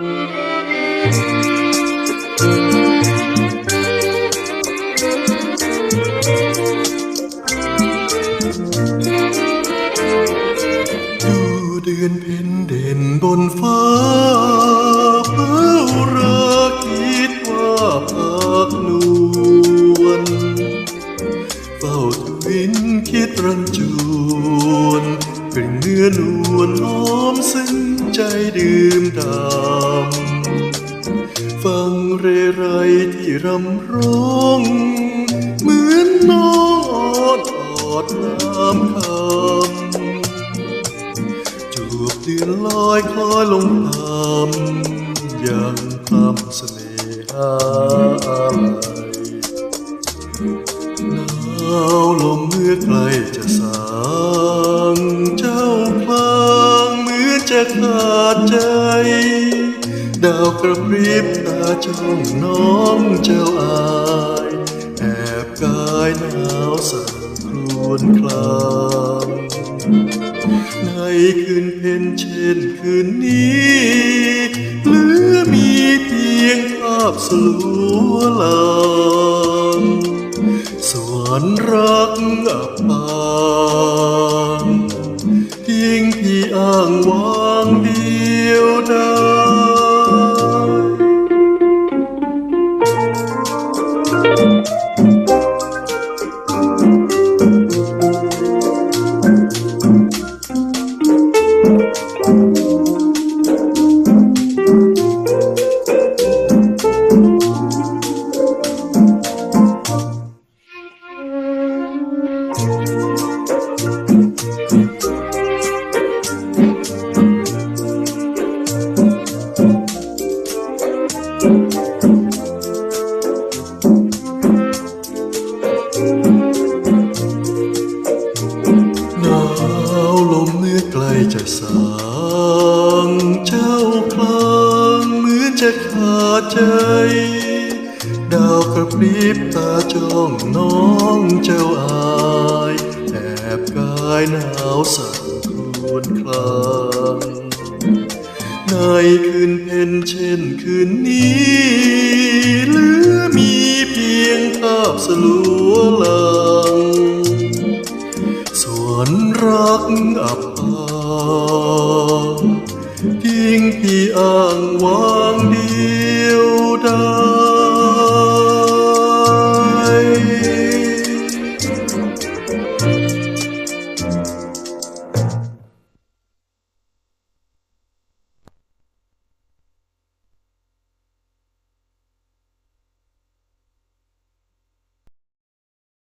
ดูเดือนเพ็ญเด่นบนฟ้าเฝ้ารักคิดว่าพักนวลเฝ้าทวินคิดรันจวนกลิ่นเนื้อนวลหอมซึ้งใจดื่มดำฟัง เรไรที่รำร้อง เหมือนน้องอดน้ำคำจูบเดือนลอยคล้อยลงตามยังพรำเสน่หาอะไรหนาวลมเมื่อใกล้จะสางเจ้าพลางเหมือนจะขาดใจ ดาวกระพริบตาจ้องน้องเจ้าอายแอบกายหนาวสั่นครวญคลางในคืนเพ็ญเช่นคืนนี้หลือมีเพียงภาพสลัวลางสวรรค์รักอับปางทิ้งพี่อ้างวางเดียวดาย ใจะสางเจ้าคลางเหมือนจะขาดใจ ดาวกระพริบตาจ้องน้องเจ้าอายแอบกายหนาวสั่นครวญคลางในคืนเพ็ญเช่นคืนนี้หลือมีเพียงภาพสลัวลา tiếng an